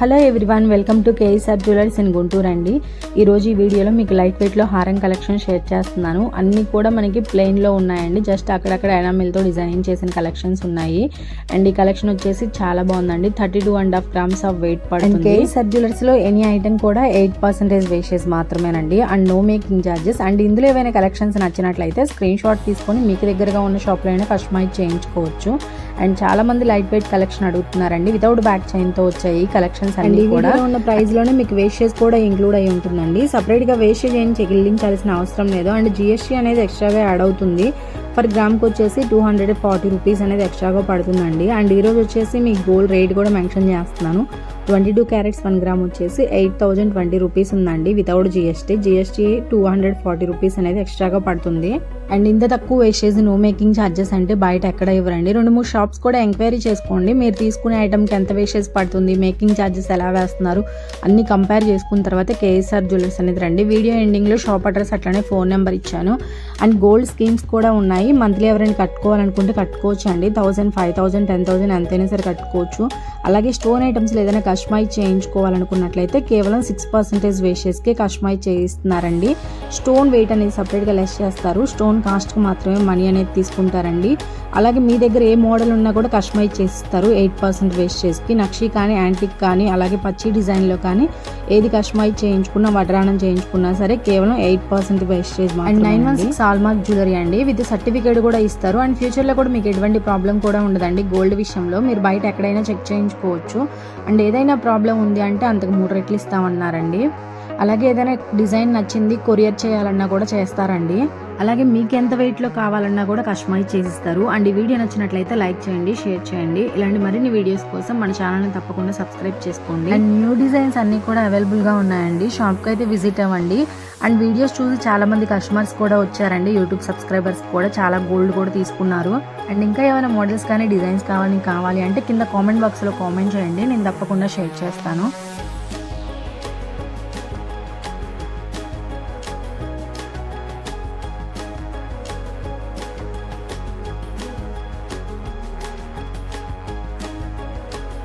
Hello everyone welcome to KSR jewellers in Guntur అండి. ఈరోజు ఈ వీడియోలో మీకు లైట్ వెయిట్లో హారం కలెక్షన్ షేర్ చేస్తున్నాను. అన్నీ కూడా మనకి ప్లెయిన్లో ఉన్నాయండి. జస్ట్ అక్కడక్కడ ఎనామిల్తో డిజైనింగ్ చేసిన కలెక్షన్స్ ఉన్నాయి. అండ్ ఈ కలెక్షన్ వచ్చేసి చాలా బాగుందండి. Thirty two and half grams of weight పడుతుంది. కేఎస్ఆర్ జ్యువెలర్స్లో ఎనీ ఐటమ్ కూడా ఎయిట్ పర్సెంటేజ్ వేషెస్ మాత్రమేనండి. And no making charges and ఇందులో ఏవైనా కలెక్షన్స్ నచ్చినట్లయితే స్క్రీన్ షాట్ తీసుకొని మీకు దగ్గరగా ఉన్న షాప్లో అయినా కస్టమైజ్ చేయించుకోవచ్చు. అండ్ చాలా మంది లైట్ వెయిట్ కలెక్షన్ అడుగుతున్నారండి. వితౌట్ బ్యాక్ చైన్తో వచ్చాయి వచ్చాయి కలెక్షన్స్ అన్ని కూడా. ఉన్న ప్రైస్లోనే మీకు వేషెస్ కూడా ఇంక్లూడ్ అయి ఉంటుందండి. సపరేట్గా వేషెస్ ఏం చెల్లించాల్సిన అవసరం లేదు. అండ్ జిఎస్టీ అనేది ఎక్స్ట్రాగా యాడ్ అవుతుంది. పర్ గ్రామ్కి వచ్చేసి టూ హండ్రెడ్ ఫార్టీ రూపీస్ అనేది ఎక్స్ట్రాగా పడుతుందండి. అండ్ ఈరోజు వచ్చేసి మీకు గోల్డ్ రేట్ కూడా మెన్షన్ చేస్తున్నాను. Twenty two carats one gram వచ్చేసి ఎయిట్ థౌజండ్ ట్వంటీ రూపీస్ ఉందండి without GST GST two hundred forty rupees అనేది ఎక్స్ట్రాగా పడుతుంది. అండ్ ఇంత తక్కువ వేసేజ్ నో మేకింగ్ ఛార్జెస్ అంటే బయట ఎక్కడ ఇవ్వరండి. రెండు మూడు షాప్స్ కూడా ఎంక్వైరీ చేసుకోండి. మీరు తీసుకునే ఐటమ్కి ఎంత వేసేజ్ పడుతుంది మేకింగ్ ఛార్జెస్ ఎలా వేస్తున్నారు అన్ని కంపేర్ చేసుకున్న తర్వాత కేఎస్ఆర్ జ్యువెలర్స్ అనేది రండి. వీడియో ఎండింగ్లో షాప్ అడ్రస్ అట్లనే ఫోన్ నెంబర్ ఇచ్చాను. అండ్ గోల్డ్ స్కీమ్స్ కూడా ఉన్నాయి. మంత్లీ ఎవరైనా కట్టుకోవాలనుకుంటే కట్టుకోవచ్చు అండి thousand five thousand ten thousand ఎంతైనా సరే కట్టుకోవచ్చు. అలాగే స్టోన్ ఐటమ్స్ ఏదైనా కస్టమైజ్ చేయించుకోవాలనుకున్నట్లయితే కేవలం సిక్స్ పర్సెంటేజ్ వేషెస్కే కస్టమైజ్ చేయిస్తున్నారండి. స్టోన్ వెయిట్ అనేది సపరేట్గా లెస్ చేస్తారు. స్టోన్ కాస్ట్కి మాత్రమే మనీ అనేది తీసుకుంటారండి. అలాగే మీ దగ్గర ఏ మోడల్ ఉన్నా కూడా కస్టమైజ్ చేసిస్తారు ఎయిట్ పర్సెంట్ వేస్టేజ్కి నక్షి కానీ యాంటిక్ కానీ అలాగే పచ్చి డిజైన్లో కానీ ఏది కస్టమైజ్ చేయించుకున్నా వడ్రాణం చేయించుకున్నా సరే కేవలం eight percent wastage and nine one six hallmark jewellery అండి. విత్ సర్టిఫికేట్ కూడా ఇస్తారు. అండ్ ఫ్యూచర్లో కూడా మీకు ఎటువంటి ప్రాబ్లం కూడా ఉండదండి. గోల్డ్ విషయంలో మీరు బయట ఎక్కడైనా చెక్ చేయించుకోవచ్చు. అండ్ ఏదైనా ప్రాబ్లం ఉంది అంటే అంతకు మూడు రెట్లు ఇస్తామన్నారండి. అలాగే ఏదైనా డిజైన్ నచ్చింది కొరియర్ చేయాలన్నా కూడా చేస్తారండి. అలాగే మీకు ఎంత వెయిట్లో కావాలన్నా కూడా కస్టమైజ్ చేసిస్తారు. అండ్ ఈ వీడియో నచ్చినట్లయితే లైక్ చేయండి షేర్ చేయండి. ఇలాంటి మరిన్ని వీడియోస్ కోసం మన ఛానల్ని తప్పకుండా సబ్స్క్రైబ్ చేసుకోండి. అండ్ న్యూ డిజైన్స్ అన్నీ కూడా అవైలబుల్గా ఉన్నాయండి. షాప్కి అయితే విజిట్ అవ్వండి. అండ్ వీడియోస్ చూసి చాలామంది కస్టమర్స్ కూడా వచ్చారండి. యూట్యూబ్ సబ్స్క్రైబర్స్ కూడా చాలా గోల్డ్ కూడా తీసుకున్నారు. అండ్ ఇంకా ఏమైనా మోడల్స్ కానీ డిజైన్స్ కావాలి కావాలి అంటే కింద కామెంట్ బాక్స్లో కామెంట్ చేయండి. నేను తప్పకుండా షేర్ చేస్తాను.